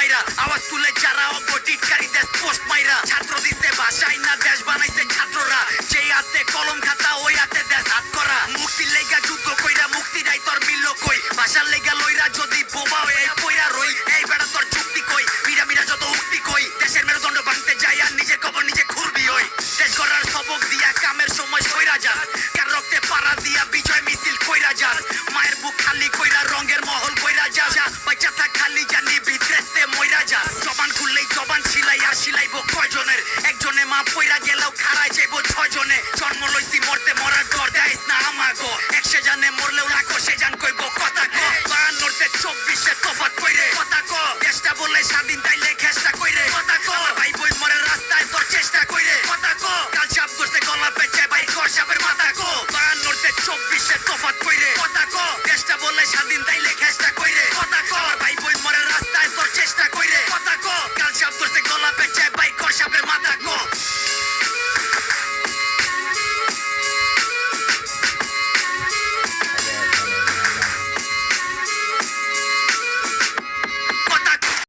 মাইরা আওয়াজ তুলে